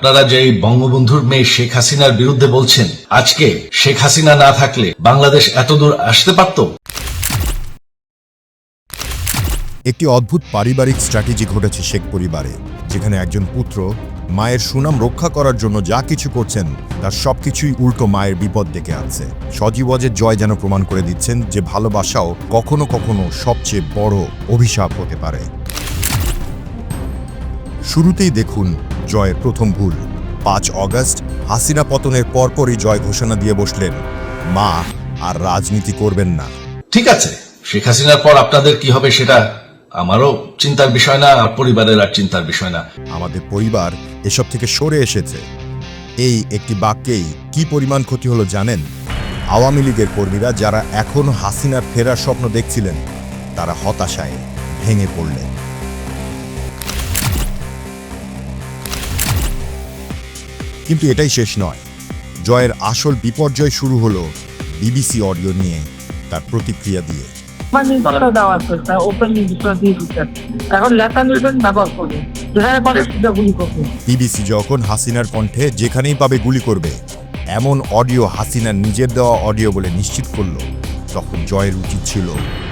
আপনারা যে বঙ্গবন্ধুর মেয়ে শেখ হাসিনার বিরুদ্ধে বলছেন, আজকে শেখ হাসিনা না থাকলে বাংলাদেশ এতদূর আসতে পারত? একটি অদ্ভুত পারিবারিক স্ট্র্যাটেজি ঘটেছে শেখ পরিবারে, যেখানে একজন পুত্র মায়ের সুনাম রক্ষা করার জন্য যা কিছু করছেন, তার সবকিছুই উল্টো মায়ের বিপদ ডেকে আনছে। সজীবজের জয় যেন প্রমাণ করে দিচ্ছেন যে ভালোবাসাও কখনো কখনো সবচেয়ে বড় অভিশাপ হতে পারে। শুরুতেই দেখুন জয়ের প্রথম ভুল। পাঁচ অগস্ট হাসিনা পতনের পরপরই জয় ঘোষণা দিয়ে বসলেন। মা আর রাজনীতি করবেন না। ঠিক আছে শেখ হাসিনার পর আপনাদের কি হবে সেটা আমারও চিন্তার বিষয় না আর পরিবারের আর চিন্তার বিষয় না। আমাদের পরিবার এসব থেকে সরে এসেছে। এই একটি বাক্যেই কি পরিমাণ ক্ষতি হলো জানেন? আওয়ামী লীগের কর্মীরা যারা এখনও হাসিনার ফেরার স্বপ্ন দেখছিলেন তারা হতাশায় ভেঙে পড়লেন। কিন্তু এটাই শেষ নয়। জয়ের আসল বিপর্যয় শুরু হলো বিবিসি অডিও নিয়ে তার প্রতিক্রিয়া দিয়ে। বিবিসি যখন হাসিনার কণ্ঠে যেখানেই পাবে গুলি করবে এমন অডিও হাসিনার নিজের দেওয়া অডিও বলে নিশ্চিত করল তখন জয়ের উচিত ছিল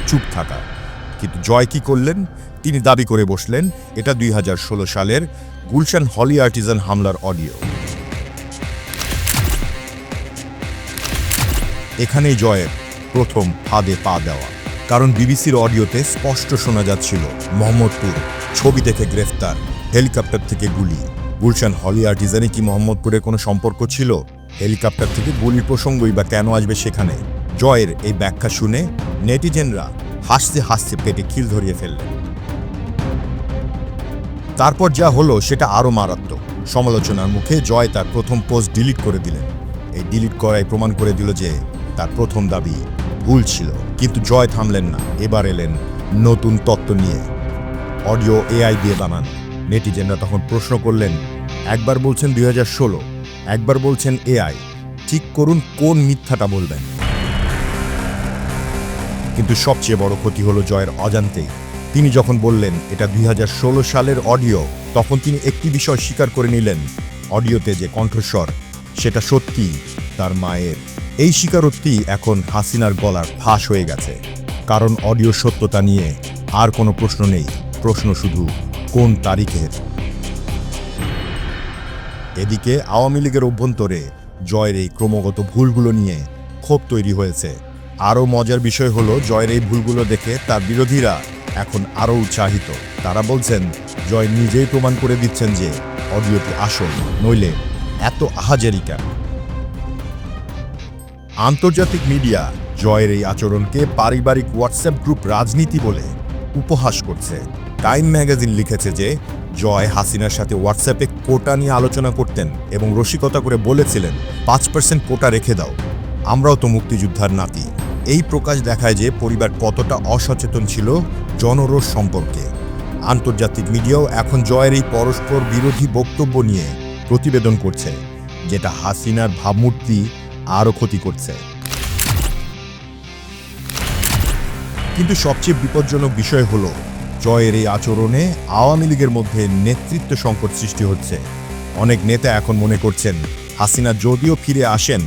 চুপ থাকা। কিন্তু জয় কি করলেন? তিনি দাবি করে বসলেন এটা দুই হাজার ষোলো সালের গুলশান হলি আর্টিজান হামলার অডিও। এখানেই জয়ের প্রথম ফাঁদে পা দেওয়া। কারণ বিবিসির অডিওতে স্পষ্ট শোনা যাচ্ছিল, মোহাম্মদপুর ছবি থেকে গ্রেফতার, হেলিকপ্টার থেকে গুলি। গুলশান হলি আর্টিজানে কি মোহাম্মদপুরের কোনো সম্পর্ক ছিল? হেলিকপ্টার থেকে গুলির প্রসঙ্গই বা কেন আসবে সেখানে? জয়ের এই ব্যাখ্যা শুনে নেটিজেনরা হাসতে হাসতে পেটে খিল ধরিয়ে ফেললেন। তারপর যা হলো সেটা আরও মারাত্মক। সমালোচনার মুখে জয় তার প্রথম পোস্ট ডিলিট করে দিলেন। এই ডিলিট করাই প্রমাণ করে দিল যে তার প্রথম দাবি, ভুল ছিল, কিন্তু জয় থামলেন না। এবার এলেন নতুন তত্ত্ব নিয়ে। অডিও এআই দিয়ে বানান। নেটিজেনরা তখন প্রশ্ন করলেন, একবার বলছেন দুই হাজার ষোলো, একবার বলছেন এআই, ঠিক করুন কোন মিথ্যাটা বলবেন। কিন্তু সবচেয়ে বড় ক্ষতি হলো জয়ের অজান্তেই। তিনি যখন বললেন, এটা দুই হাজার ষোলো সালের অডিও, তখন তিনি একটি বিষয় স্বীকার করে নিলেন, অডিওতে যে কণ্ঠস্বর, সেটা সত্যি তার মায়ের। এই স্বীকারোক্তি এখন হাসিনার গলার ফাঁস হয়ে গেছে। কারণ অডিও সত্যতা নিয়ে আর কোনো প্রশ্ন নেই। প্রশ্ন শুধু, কোন তারিখের? এদিকে আওয়ামী লীগের অভ্যন্তরে জয়ের এই ক্রমাগত ভুলগুলো নিয়ে ক্ষোভ তৈরি হয়েছে। আরও মজার বিষয় হলো, জয়ের এই ভুলগুলো দেখে তার বিরোধীরা এখন আরও উৎসাহিত। তারা বলছেন, জয় নিজেই প্রমাণ করে দিচ্ছেন যে অডিওটি আসল, নইলে এত আহাজারি কেন? আন্তর্জাতিক মিডিয়া জয়ের এই আচরণকে পারিবারিক হোয়াটসঅ্যাপ গ্রুপ রাজনীতি বলে উপহাস করছে। টাইম ম্যাগাজিন লিখেছে যে, জয় হাসিনার সাথে হোয়াটসঅ্যাপে কোটা নিয়ে আলোচনা করতেন এবং রসিকতা করে বলেছিলেন, পাঁচ পার্সেন্ট কোটা রেখে দাও। আমরাও তো মুক্তিযোদ্ধার নাতি। এই প্রকাশ দেখায় যে, পরিবার কতটা অসচেতন ছিল জনরোষ সম্পর্কে। আন্তর্জাতিক মিডিয়াও এখন জয়ের এই পরস্পর বিরোধী বক্তব্য নিয়ে প্রতিবেদন করছে, যেটা হাসিনার ভাবমূর্তি আরও ক্ষতি করছে। কিন্তু সবচেয়ে বিপজ্জনক বিষয় হলো, জয়ের এই আচরণে আওয়ামী লীগের মধ্যে নেতৃত্ব সংকট সৃষ্টি হচ্ছে। অনেক নেতা এখন মনে করছেন, হাসিনা যদিও ফিরে আসেন,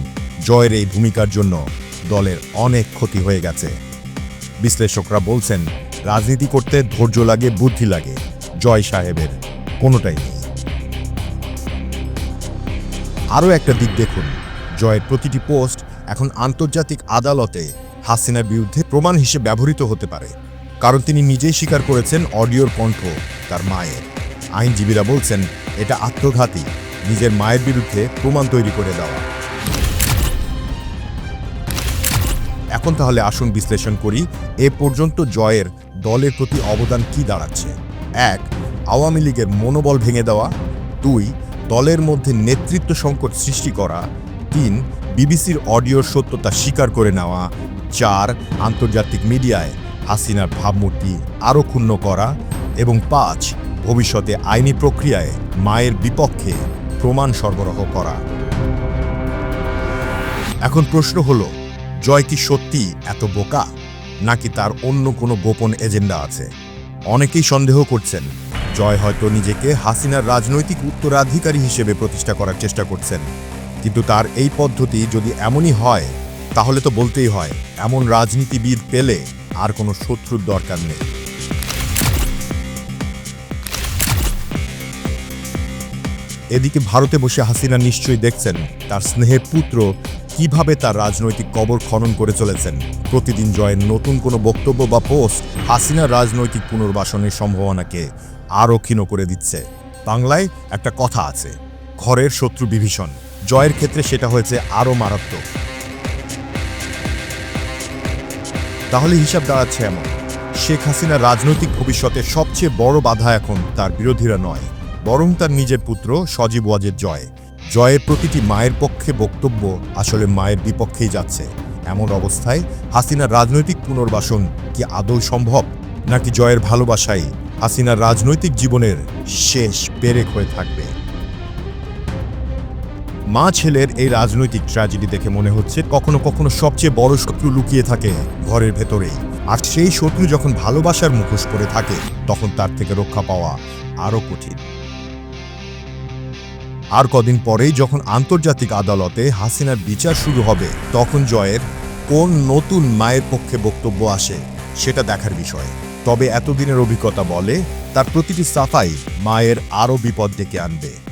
জয়ের এই ভূমিকার জন্য দলের অনেক ক্ষতি হয়ে গেছে। বিশ্লেষকরা বলছেন, রাজনীতি করতে ধৈর্য লাগে, বুদ্ধি লাগে, জয় সাহেবের কোনোটাই নেই। আরও একটা দিক দেখুন। জয়ের প্রতিটি পোস্ট এখন আন্তর্জাতিক আদালতে হাসিনার বিরুদ্ধে প্রমাণ হিসেবে ব্যবহৃত হতে পারে। কারণ তিনি নিজেই স্বীকার করেছেন অডিওর কণ্ঠ তার মায়ের। আইনজীবীরা বলছেন, এটা আত্মঘাতী, নিজের মায়ের বিরুদ্ধে প্রমাণ তৈরি করে দেওয়া। এখন তাহলে আসুন বিশ্লেষণ করি, এ পর্যন্ত জয়ের দলের প্রতি অবদান কি দাঁড়াচ্ছে? এক, আওয়ামী লীগের মনোবল ভেঙে দেওয়া। দুই, দলের মধ্যে নেতৃত্ব সংকট সৃষ্টি করা। তিন বিবিসির অডিওর সত্যতা স্বীকার করে নেওয়া। চার, আন্তর্জাতিক মিডিয়ায় হাসিনার ভাবমূর্তি আরও ক্ষুণ্ণ করা। এবং পাঁচ, ভবিষ্যতে আইনি প্রক্রিয়ায় মায়ের বিপক্ষে প্রমাণ সরবরাহ করা। এখন প্রশ্ন হলো, জয় কি সত্যি এত বোকা? নাকি তার অন্য কোনো গোপন এজেন্ডা আছে? অনেকেই সন্দেহ করছেন, জয় হয়তো নিজেকে হাসিনার রাজনৈতিক উত্তরাধিকারী হিসেবে প্রতিষ্ঠা করার চেষ্টা করছেন। কিন্তু তার এই পদ্ধতি যদি এমনই হয়, তাহলে তো বলতেই হয়, এমন রাজনীতিবিদ পেলে আর কোনো শত্রুর দরকার নেই। এদিকে ভারতে বসে হাসিনা নিশ্চয়ই দেখছেন, তার স্নেহের পুত্র কীভাবে তার রাজনৈতিক কবর খনন করে চলেছেন। প্রতিদিন জয়ের নতুন কোনো বক্তব্য বা পোস্ট হাসিনার রাজনৈতিক পুনর্বাসনের সম্ভাবনাকে আরও ক্ষীণ করে দিচ্ছে। বাংলায় একটা কথা আছে, ঘরের শত্রু বিভীষণ। জয়ের ক্ষেত্রে সেটা হয়েছে আরও মারাত্মক। তাহলে হিসাব দাঁড়াচ্ছে এমন। শেখ হাসিনার রাজনৈতিক ভবিষ্যতে সবচেয়ে বড় বাধা এখন তার বিরোধীরা নয়, বরং তার নিজের পুত্র সজীব ওয়াজের জয়। জয়ের প্রতিটি মায়ের পক্ষে বক্তব্য আসলে মায়ের বিপক্ষেই যাচ্ছে। এমন অবস্থায় হাসিনার রাজনৈতিক পুনর্বাসন কি আদৌ সম্ভব, নাকি জয়ের ভালোবাসাই হাসিনার রাজনৈতিক জীবনের শেষ পেরেক হয়ে থাকবে? মা ছেলের এই রাজনৈতিক ট্র্যাজেডি দেখে মনে হচ্ছে কখনো কখনো সবচেয়ে বড় শত্রু লুকিয়ে থাকে ঘরের ভেতরেই। আর সেই শত্রু যখন ভালোবাসার মুখোশ করে থাকে, তখন তার থেকে রক্ষা পাওয়া আরও কঠিন। আর কদিন পরেই যখন আন্তর্জাতিক আদালতে হাসিনার বিচার শুরু হবে, তখন জয়ের কোন নতুন মায়ের পক্ষে বক্তব্য আসে, সেটা দেখার বিষয়। তবে এতদিনের অভিজ্ঞতা বলে, তার প্রতিটি সাফাই মায়ের আরও বিপদ ডেকে আনবে।